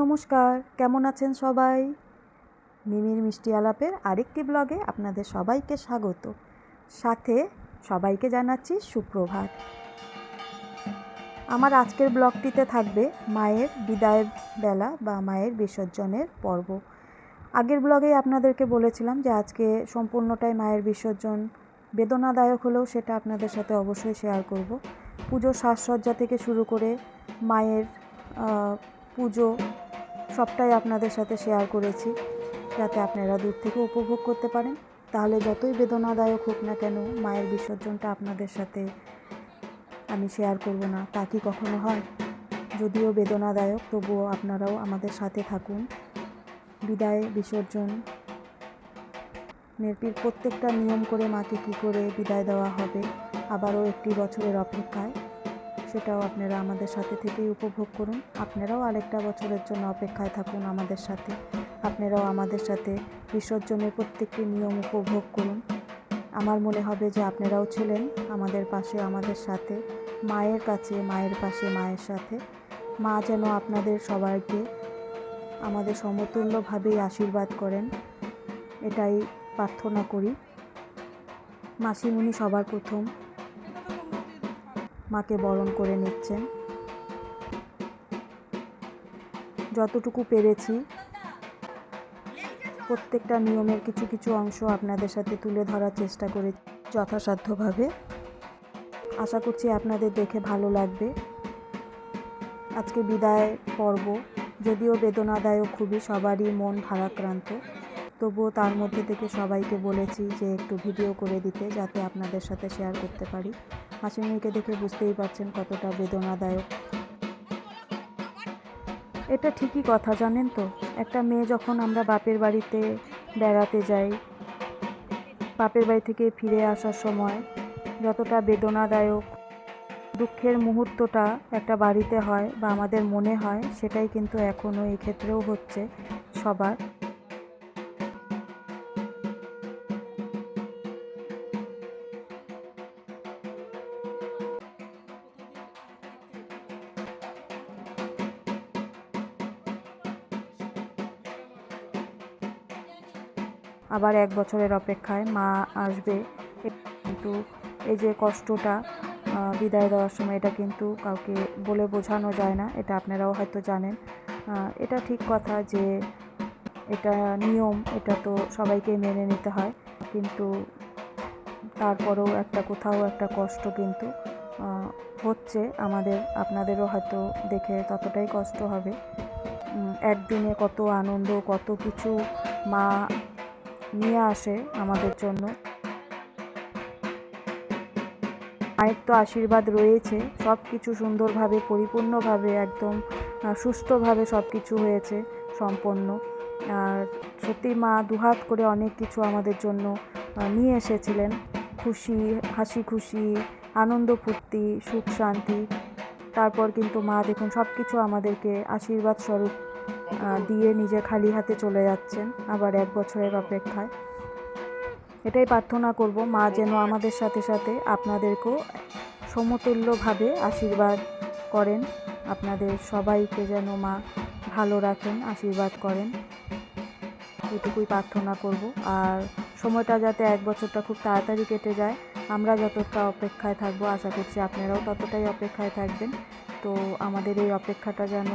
নমস্কার, কেমন আছেন সবাই? মিমির মিষ্টি আলাপের আরেকটি ব্লগে আপনাদের সবাইকে স্বাগত। সাথে সবাইকে জানাচ্ছি সুপ্রভাত। আমার আজকের ব্লগটিতে থাকবে মায়ের বিদায়ের বেলা বা মায়ের বিসর্জনের পর্ব। আগের ব্লগে আপনাদেরকে বলেছিলাম যে আজকে সম্পূর্ণটাই মায়ের বিসর্জন। বেদনাদায়ক হলেও সেটা আপনাদের সাথে অবশ্যই শেয়ার করব। পুজোর সাজসজ্জা থেকে শুরু করে মায়ের পুজো সবটাই আপনাদের সাথে শেয়ার করেছি। যাতে আপনারা দূর থেকে উপভোগ করতে পারেন। তাহলে যতই বেদনাদায়ক হোক না কেন, মায়ের বিসর্জনটা আপনাদের সাথে আমি শেয়ার করব না। তা কি কখনো হয়? যদিও বেদনাদায়ক, তবুও আপনারাও আমাদের সাথে থাকুন। বিদায়, বিসর্জন। মেরপির প্রত্যেকটা নিয়ম করে মাকে কী করে বিদায় দেওয়া হবে, আবারও একটি বছরের অপেক্ষায়। সেটাও আপনারা আমাদের সাথে থেকেই উপভোগ করুন। আপনারাও আরেকটা বছরের জন্য অপেক্ষায় থাকুন আমাদের সাথে। আপনারাও আমাদের সাথে বিসর্জনের প্রত্যেকটি নিয়ম উপভোগ করুন। আমার মনে হবে যে আপনারাও ছিলেন আমাদের পাশে, আমাদের সাথে, মায়ের কাছে, মায়ের পাশে, মায়ের সাথে। মা যেন আপনাদের সবাইকে আমাদের সমতুল্যভাবেই আশীর্বাদ করেন, এটাই প্রার্থনা করি। মাসিমুনি সবার প্রথম। মাকে বরণ করে নিচ্ছেন। যতটুকু পেরেছি, প্রত্যেকটা নিয়মের কিছু কিছু অংশ আপনাদের সাথে তুলে ধরার চেষ্টা করে যথাসাধ্যভাবে। আশা করছি আপনাদের দেখে ভালো লাগবে। আজকে বিদায় পর্ব, যদিও বেদনাদায়ক খুবই, সবারই মন ভারাক্রান্ত। তবুও তার মধ্যে থেকে সবাইকে বলেছি যে একটু ভিডিও করে দিতে, যাতে আপনাদের সাথে শেয়ার করতে পারি। মাসিমণিকে দেখে বুঝতেই পারছেন কতটা বেদনাদায়ক। এটা ঠিকই কথা, জানেন তো? একটা মেয়ে যখন আমরা বাপের বাড়িতে বেড়াতে যাই, বাপের বাড়ি থেকে ফিরে আসার সময় যতটা বেদনাদায়ক, দুঃখের মুহূর্তটা একটা বাড়িতে হয় বা আমাদের মনে হয়, সেটাই কিন্তু এখনও এই ক্ষেত্রেও হচ্ছে সবার। আবার এক বছরের অপেক্ষায় মা আসবে। কিন্তু এই যে কষ্টটা বিদায় দেওয়ার সময় এটা কিন্তু কাউকে বলে বোঝানো যায় না, এটা আপনারাও হয়তো জানেন। এটা ঠিক কথা যে এটা নিয়ম, এটা তো সবাইকে মেনে নিতে হয়। কিন্তু তারপরেও একটা কোথাও একটা কষ্ট কিন্তু হচ্ছে আমাদের, আপনাদেরও হয়তো দেখে ততটাই কষ্ট হবে। একদিনে কত আনন্দ, কত কিছু মা নিয়ে আসে আমাদের জন্য। মায়ের তো আশীর্বাদ রয়েছে সব কিছু সুন্দরভাবে, পরিপূর্ণভাবে একদম সুষ্ঠুভাবে সব কিছু হয়েছে সম্পন্ন। আর সত্যি মা দুহাত করে অনেক কিছু আমাদের জন্য নিয়ে এসেছিলেন। খুশি, হাসি খুশি, আনন্দ ফুর্তি, সুখ শান্তি। তারপর কিন্তু মা দেখুন সব কিছু আমাদেরকে আশীর্বাদ স্বরূপ দিয়ে নিজে খালি হাতে চলে যাচ্ছেন আবার এক বছরের অপেক্ষায়। এটাই প্রার্থনা করব, মা যেন আমাদের সাথে সাথে আপনাদেরকেও সমতুল্যভাবে আশীর্বাদ করেন, আপনাদের সবাইকে যেন মা ভালো রাখেন, আশীর্বাদ করেন। এটুকুই প্রার্থনা করব, আর সময়টা যাতে এক বছরটা খুব তাড়াতাড়ি কেটে যায়, আমরা যতটা অপেক্ষায় থাকব, আশা করছি আপনারাও ততটাই অপেক্ষায় থাকবেন। তো আমাদের এই অপেক্ষাটা যেন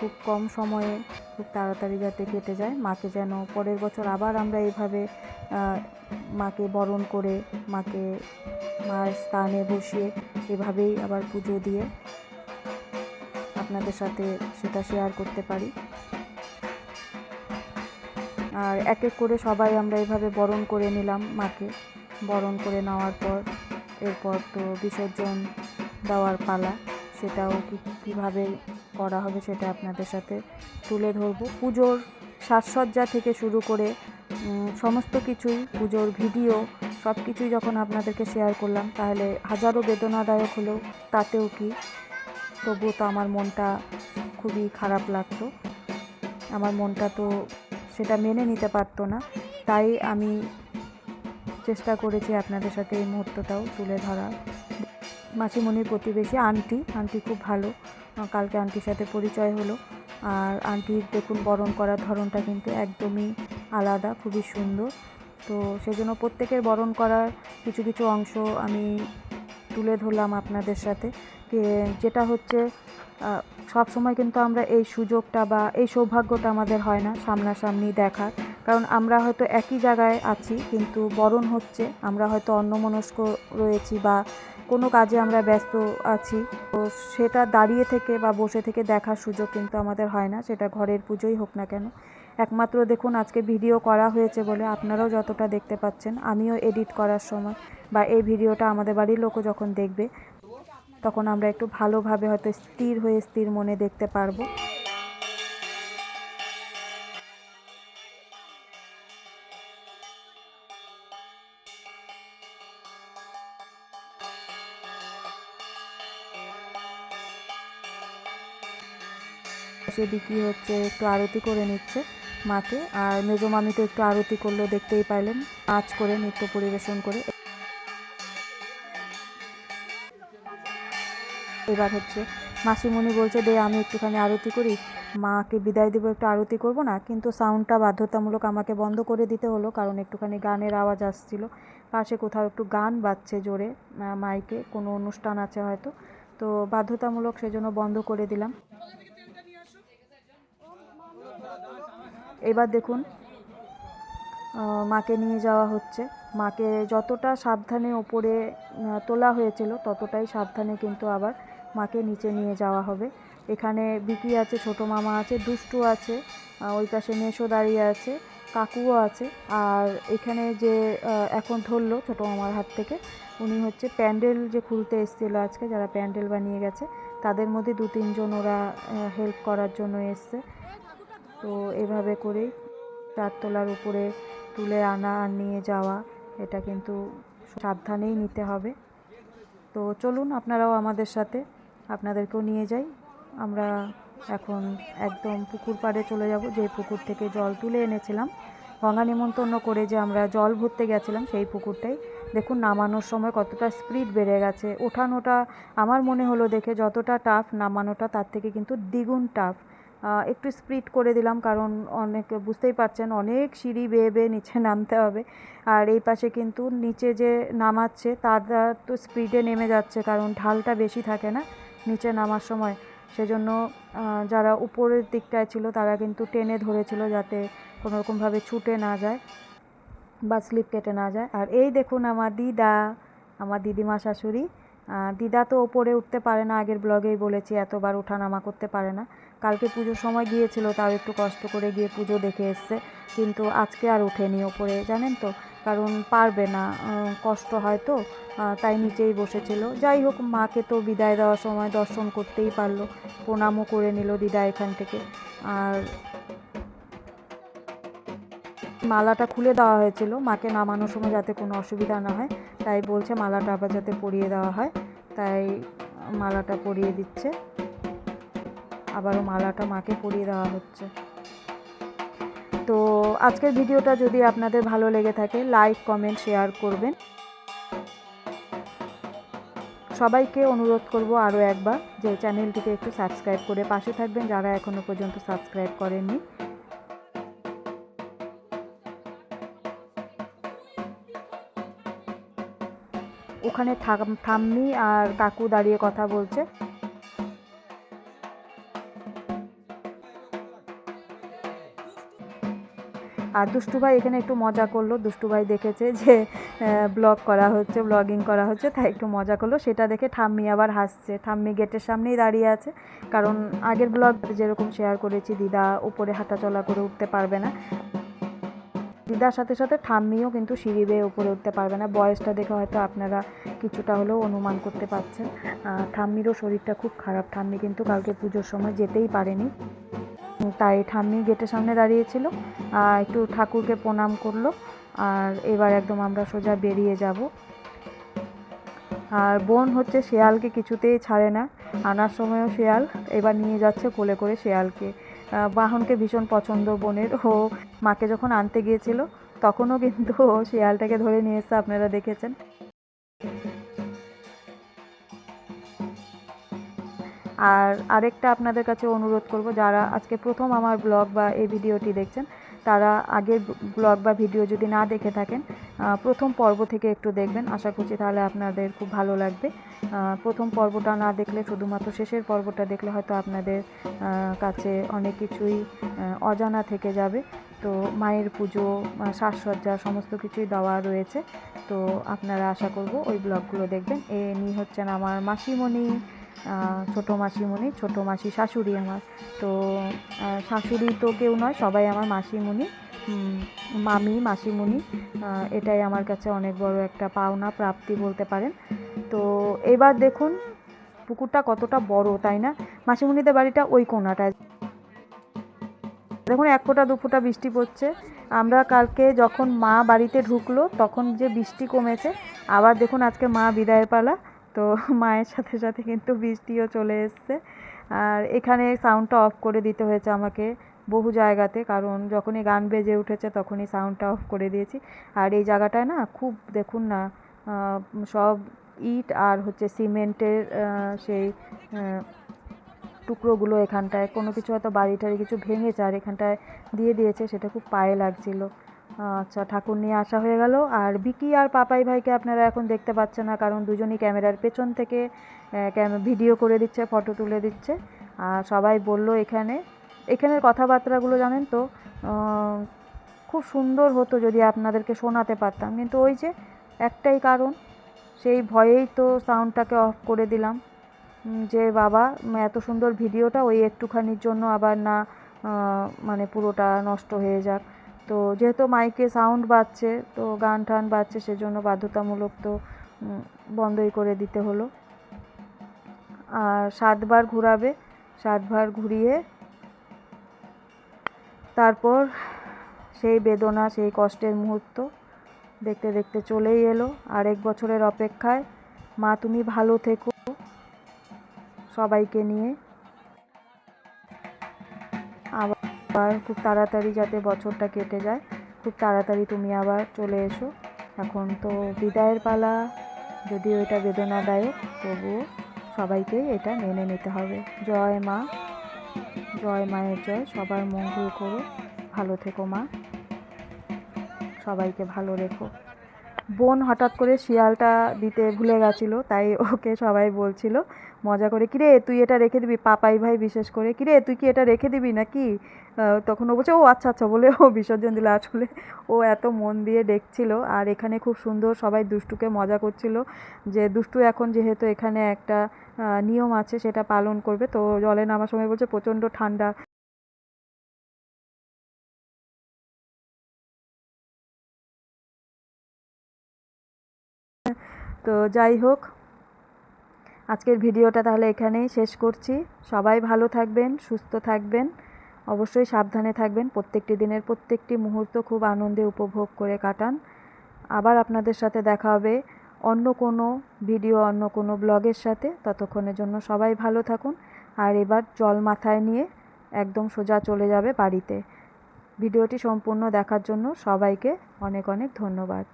খুব কম সময়ে খুব তাড়াতাড়ি যাতে কেটে যায়। মাকে যেন পরের বছর আবার আমরা এইভাবে মাকে বরণ করে, মাকে মার স্থানে বসিয়ে এভাবেই আবার পুজো দিয়ে আপনাদের সাথে সেটা শেয়ার করতে পারি। আর এক এক করে সবাই আমরা এভাবে বরণ করে নিলাম মাকে। বরণ করে নেওয়ার পর, এরপর তো বিসর্জন দেওয়ার পালা, সেটাও কি- কীভাবে করা হবে সেটা আপনাদের সাথে তুলে ধরবো। পুজোর সাজসজ্জা থেকে শুরু করে সমস্ত কিছুই, পুজোর ভিডিও, সব কিছুই যখন আপনাদেরকে শেয়ার করলাম, তাহলে হাজারো বেদনাদায়ক হলেও তাতেও কি? তবুও তো আমার মনটা খুবই খারাপ লাগতো। আমার মনটা তো সেটা মেনে নিতে পারতো না। তাই আমি চেষ্টা করেছি আপনাদের সাথে এই মুহূর্তটাও তুলে ধরার। মাসিমণির প্রতিবেশী আন্টি আন্টি খুব ভালো। কালকে আন্টির সাথে পরিচয় হলো। আর আন্টির দেখুন বরণ করার ধরনটা কিন্তু একদমই আলাদা, খুবই সুন্দর। তো সেজন্য প্রত্যেকের বরণ করার কিছু কিছু অংশ আমি তুলে ধরলাম আপনাদের সাথে। যেটা হচ্ছে সব সময় কিন্তু আমরা এই সুযোগটা বা এই সৌভাগ্যটা আমাদের হয় না সামনাসামনি দেখার। কারণ আমরা হয়তো একই জায়গায় আছি, কিন্তু বরণ হচ্ছে। আমরা হয়তো অন্যমনস্ক রয়েছি বা কোনো কাজে আমরা ব্যস্ত আছি, তো সেটা দাঁড়িয়ে থেকে বা বসে থেকে দেখার সুযোগ কিন্তু আমাদের হয় না, সেটা ঘরের পুজোই হোক না কেন। একমাত্র দেখুন আজকে ভিডিও করা হয়েছে বলে আপনারাও যতটা দেখতে পাচ্ছেন, আমিও এডিট করার সময় বা এই ভিডিওটা আমাদের বাড়ির লোকও যখন দেখবে, তখন আমরা একটু ভালোভাবে হয়তো স্থির হয়ে স্থির মনে দেখতে পারব। সে বিক্রি হচ্ছে, একটু আরতি করে নিচ্ছে মাকে। আর মেজো মামি তো একটু আরতি করল, দেখতেই পাইলেন। নাচ করে, নৃত্য পরিবেশন করে। এবার হচ্ছে মাসিমণি বলছে, দে, আমি একটুখানি আরতি করি। মাকে বিদায় দেবো, একটু আরতি করব না। কিন্তু সাউন্ডটা বাধ্যতামূলক আমাকে বন্ধ করে দিতে হলো, কারণ একটুখানি গানের আওয়াজ আসছিল। পাশে কোথাও একটু গান বাজছে জোরে মাইকে। কোনো অনুষ্ঠান আছে হয়তো। তো বাধ্যতামূলক সেজন্য বন্ধ করে দিলাম। এবার দেখুন মাকে নিয়ে যাওয়া হচ্ছে। মাকে যতটা সাবধানে ওপরে তোলা হয়েছিল, ততটাই সাবধানে কিন্তু আবার মাকে নিচে নিয়ে যাওয়া হবে। এখানে বিকি আছে, ছোট মামা আছে, দুষ্টু আছে ওই পাশে মেশো দাঁড়িয়ে আছে, কাকুও আছে। আর এখানে যে এখন ধরলো ছোটো মামার হাত থেকে, উনি হচ্ছে প্যান্ডেল যে খুলতে এসেছিল আজকে, যারা প্যান্ডেল বানিয়ে গেছে, তাদের মধ্যে দু তিনজন ওরা হেল্প করার জন্য এসছে। তো এভাবে করেই চারতলার উপরে তুলে আনা আর নিয়ে যাওয়া, এটা কিন্তু সাবধানেই নিতে হবে। তো চলুন, আপনারাও আমাদের সাথে, আপনাদেরকেও নিয়ে যাই। আমরা এখন একদম পুকুর পাড়ে চলে যাব, যে পুকুর থেকে জল তুলে এনেছিলাম। গঙ্গা নিমন্ত্রণ করে যে আমরা জল ভরতে গেছিলাম সেই পুকুরটাই। দেখুন, নামানোর সময় কতটা স্পিড বেড়ে গেছে। ওঠানোটা আমার মনে হলো দেখে যতটা টাফ নামানোটা তার থেকে কিন্তু দ্বিগুণ টাফ একটু স্প্রিড করে দিলাম, কারণ অনেক বুঝতেই পারছেন, অনেক সিঁড়ি বেয়ে বেয়ে নিচে নামতে হবে। আর এই পাশে কিন্তু নিচে যে নামাচ্ছে, তারা তো স্পিডে নেমে যাচ্ছে, কারণ ঢালটা বেশি থাকে না নিচে নামার সময়। সেজন্য যারা উপরের দিকটায় ছিল, তারা কিন্তু টেনে ধরেছিল যাতে কোনোরকমভাবে ছুটে না যায় বা স্লিপ কেটে না যায়। আর এই দেখুন আমার দিদা, আমার দিদিমা শাশুড়ি। দিদা তো ওপরে উঠতে পারে না, আগের ব্লগেই বলেছি, এতবার ওঠানামা করতে পারে না। কালকে পুজোর সময় গিয়েছিল, তাও একটু কষ্ট করে গিয়ে পুজো দেখে এসছে। কিন্তু আজকে আর ওঠেনি ওপরে, জানেন তো? কারণ পারবে না কষ্ট হয় তো তাই নিচেই বসেছিল। যাই হোক, মাকে তো বিদায় দেওয়ার সময় দর্শন করতেই পারল, প্রণামও করে নিল দিদা এখান থেকে। আর মালাটা খুলে দেওয়া হয়েছিল, মাকে নামানোর সময় যাতে কোনো অসুবিধা না হয়, তাই বলছে মালাটা আবার যাতে পরিয়ে দেওয়া হয়, তাই মালাটা পরিয়ে দিচ্ছে। আবারও মালাটা মাকে পরিয়ে দেওয়া হচ্ছে। তো আজকের ভিডিওটা যদি আপনাদের ভালো লেগে থাকে, লাইক, কমেন্ট, শেয়ার করবেন। সবাইকে অনুরোধ করব আরও একবার যে চ্যানেলটিকে একটু সাবস্ক্রাইব করে পাশে থাকবেন যারা এখনও পর্যন্ত সাবস্ক্রাইব করেননি। ওখানে থাম- ঠাম্মি আর কাকু দাঁড়িয়ে কথা বলছে। আর দুষ্টু ভাই এখানে একটু মজা করল। দুষ্টু ভাই দেখেছে যে ব্লগ করা হচ্ছে ব্লগিং করা হচ্ছে, তাই একটু মজা করল। সেটা দেখে ঠাম্মি আবার হাসছে। ঠাম্মি গেটের সামনেই দাঁড়িয়ে আছে। কারণ আগের ব্লগ যেরকম শেয়ার করেছি, দিদা উপরে হাঁটাচলা করে উঠতে পারবে না। দিদার সাথে সাথে ঠাম্মিও কিন্তু সিঁড়ি বেয়ে উপরে উঠতে পারবে না। বয়সটা দেখে হয়তো আপনারা কিছুটা হলেও অনুমান করতে পারছেন। ঠাম্মিরও শরীরটা খুব খারাপ। ঠাম্মি কিন্তু কালকে পুজোর সময় যেতেই পারেনি। তাই ঠাম্মি গেটের সামনে দাঁড়িয়েছিল একটু ঠাকুরকে প্রণাম করল, আর এবার একদম আমরা সোজা বেরিয়ে যাব। আর বোন হচ্ছে শেয়ালকে কিছুতেই ছাড়ে না, আনার সময়ও শেয়াল এবার নিয়ে যাচ্ছে কোলে করে শেয়ালকে। বাহনকে ভীষণ পছন্দ বোনের, ও মাকে যখন আনতে গিয়েছিল, তখনও কিন্তু শেয়ালটাকে ধরে নিয়ে এসে আপনারা দেখেছেন। আর আরেকটা আপনাদের কাছে অনুরোধ করব, যারা আজকে প্রথম আমার ব্লগ বা এই ভিডিওটি দেখছেন, তারা আগের ব্লগ বা ভিডিও যদি না দেখে থাকেন প্রথম পর্ব থেকে একটু দেখবেন। আশা করছি তাহলে আপনাদের খুব ভালো লাগবে। প্রথম পর্বটা না দেখলে, শুধুমাত্র শেষের পর্বটা দেখলে হয়তো আপনাদের কাছে অনেক কিছুই অজানা থেকে যাবে। তো মায়ের পুজো সাজসজ্জা, সমস্ত কিছুই দেওয়া রয়েছে। তো আপনারা আশা করব ওই ব্লগগুলো দেখবেন। এ নিয়ে হচ্ছেন আমার মাসিমণি। ছোটো মাসিমণি, ছোটো মাসি শাশুড়ি আমার। তো শাশুড়ি তো কেউ নয়, সবাই আমার মাসিমণি মামি, মাসিমণি এটাই আমার কাছে অনেক বড় একটা পাওনা, প্রাপ্তি বলতে পারেন। তো, এবার দেখুন, পুকুরটা কতটা বড়, তাই না? মাসিমণিদের বাড়িটা ওই কোনাটায়। দেখুন, এক ফোঁটা, দু ফোঁটা বৃষ্টি পড়ছে। আমরা কালকে যখন মা বাড়িতে ঢুকলো, তখন যে বৃষ্টি কমেছে, আবার দেখুন আজকে মা বিদায়ের পালা। তো মায়ের সাথে সাথে কিন্তু বৃষ্টিও চলে এসছে। আর এখানে সাউন্ডটা অফ করে দিতে হয়েছে আমাকে বহু জায়গাতে, কারণ যখনই গান বেজে উঠেছে তখনই সাউন্ডটা অফ করে দিয়েছি। আর এই জায়গাটায় না খুব দেখুন না সব ইট আর হচ্ছে সিমেন্টের সেই টুকরোগুলো এখানটায়। কোনো কিছু হয়তো বাড়ি টাড়ি কিছু ভেঙেছে আর এখানটায় দিয়ে দিয়েছে, সেটা খুব পায়ে লাগছিল। আচ্ছা ঠাকুর নিয়ে আসা হয়ে গেল। আর বিকি আর পাপাই ভাইকে আপনারা এখন দেখতে পাচ্ছেন না, কারণ দুজনই ক্যামেরার পেছন থেকে ভিডিও করে দিচ্ছে, ফটো তুলে দিচ্ছে। আর সবাই বলল এখানে, এখানের কথাবার্তাগুলো জানেন তো খুব সুন্দর হতো যদি আপনাদেরকে শোনাতে পারতাম। কিন্তু ওই যে একটাই কারণ, সেই ভয়েই তো সাউন্ডটাকে অফ করে দিলাম। যে বাবা এত সুন্দর ভিডিওটা, ওই একটুখানির জন্য আবার না মানে পুরোটা নষ্ট হয়ে যাক। তো যেহেতু মাইকে সাউন্ড বাজছে, তো গান টান বাজছে, সেজন্য বাধ্যতামূলক তো বন্ধই করে দিতে হলো। আর সাতবার ঘুরাবে, সাতবার ঘুরিয়ে তারপর সেই বেদনা, সেই কষ্টের মুহূর্ত দেখতে দেখতে চলেই এলো। আর এক বছরের অপেক্ষায়, মা তুমি ভালো থেকো সবাইকে নিয়ে। আবার খুব তাড়াতাড়ি যাতে বছরটা কেটে যায়, খুব তাড়াতাড়ি তুমি আবার চলে এসো। এখন তো বিদায়ের পালা, যদিও এটা বেদনাদায়ক, তবুও সবাইকেই এটা মেনে নিতে হবে। জয় মা, জয় মায়ের জয়, সবার মঙ্গল করো, ভালো থেকো মা। সবাইকে ভালো রেখো। বোন হঠাৎ করে শিয়ালটা দিতে ভুলে গেছিল, তাই ওকে সবাই বলছিল, মজা করে, কিরে, তুই এটা রেখে দিবি, পাপাই ভাই বিশেষ করে, কিরে, তুই কি এটা রেখে দিবি নাকি? তখন ও বলছে, ও আচ্ছা আচ্ছা বলে ও বিসর্জন দিল আসলে। ও এত মন দিয়ে দেখছিল, আর এখানে খুব সুন্দর সবাই দুষ্টুকে মজা করছিল, যে দুষ্টু এখন যেহেতু এখানে একটা নিয়ম আছে, সেটা পালন করবে, তো জলে নামার সময় বলছে, প্রচণ্ড ঠান্ডা। তো যাই হোক, আজকের ভিডিওটা তাহলে এখানেই শেষ করছি। সবাই ভালো থাকবেন, সুস্থ থাকবেন, অবশ্যই সাবধানে থাকবেন। প্রত্যেকটি দিনের প্রত্যেকটি মুহূর্ত খুব আনন্দে উপভোগ করে কাটান। আবার আপনাদের সাথে দেখা হবে অন্য কোনো ভিডিও, অন্য কোনো ব্লগের সাথে। ততক্ষণের জন্য সবাই ভালো থাকুন। আর এবার জল মাথায় নিয়ে একদম সোজা চলে যাবে বাড়িতে। ভিডিওটি সম্পূর্ণ দেখার জন্য সবাইকে অনেক অনেক ধন্যবাদ।